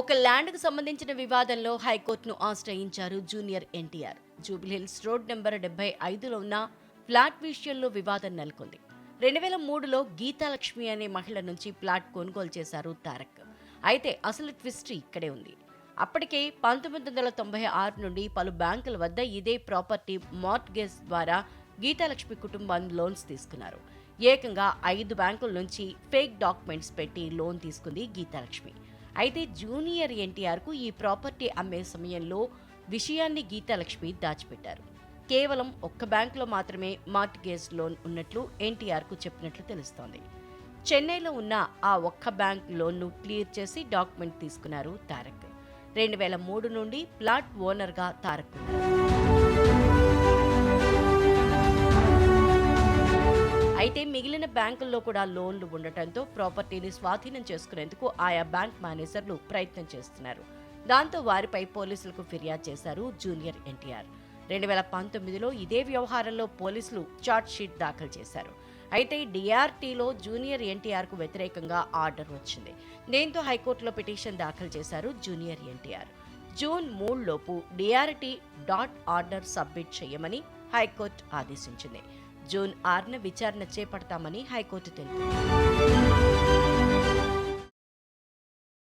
ఒక ల్యాండ్కు సంబంధించిన వివాదంలో హైకోర్టును ఆశ్రయించారు junior NTR. Jubilee Hills road number డెబ్బై ఐదులో ఉన్న ఫ్లాట్ విషయంలో వివాదం నెలకొంది. రెండు వేల మూడులో గీతాలక్ష్మి అనే మహిళ నుంచి ప్లాట్ కొనుగోలు చేశారు తారక్. అయితే అసలు ట్విస్ట్ ఇక్కడే ఉంది. అప్పటికే పంతొమ్మిది వందల తొంభై ఆరు నుండి పలు బ్యాంకుల వద్ద ఇదే ప్రాపర్టీ మార్ట్గేజ్ ద్వారా గీతాలక్ష్మి కుటుంబం లోన్స్ తీసుకున్నారు. ఏకంగా ఐదు బ్యాంకుల నుంచి ఫేక్ డాక్యుమెంట్స్ పెట్టి లోన్ తీసుకుంది గీతాలక్ష్మి. అయితే జూనియర్ ఎన్టీఆర్కు ఈ ప్రాపర్టీ అమ్మే సమయంలో విషయాన్ని గీతాలక్ష్మి దాచిపెట్టారు. కేవలం ఒక్క బ్యాంకులో మాత్రమే మార్ట్గేజ్ లోన్ ఉన్నట్లు ఎన్టీఆర్కు చెప్పినట్లు తెలుస్తోంది. చెన్నైలో ఉన్న ఆ ఒక్క బ్యాంక్ లోన్ను క్లియర్ చేసి డాక్యుమెంట్ తీసుకున్నారు తారక్. రెండు వేల మూడు నుండి ప్లాట్ ఓనర్గా తారక్ బ్యాంకుల్లో కూడా లోన్లు ఉండటంతో ప్రాపర్టీని స్వాధీనం చేసుకునేందుకు ఆయా బ్యాంక్ మేనేజర్లు ప్రయత్నం చేస్తున్నారు. దాంతో వారిపై పోలీసులకు ఫిర్యాదు చేశారు జూనియర్ ఎన్టీఆర్. రెండు వేల పంతొమ్మిదిలో ఇదే వ్యవహారంలో పోలీసులు చార్జ్ షీట్ దాఖలు చేశారు. అయితే డిఆర్టీలో జూనియర్ ఎన్టీఆర్కు వ్యతిరేకంగా ఆర్డర్ వచ్చింది. దీంతో హైకోర్టులో పిటిషన్ దాఖలు చేశారు జూనియర్ ఎన్టీఆర్. జూన్ మూడులోపు డిఆర్టీ డాట్ ఆర్డర్ సబ్మిట్ చేయమని హైకోర్టు ఆదేశించింది. జూన్ ఆరున విచారణ చేపడతామని హైకోర్టు తెలిపింది.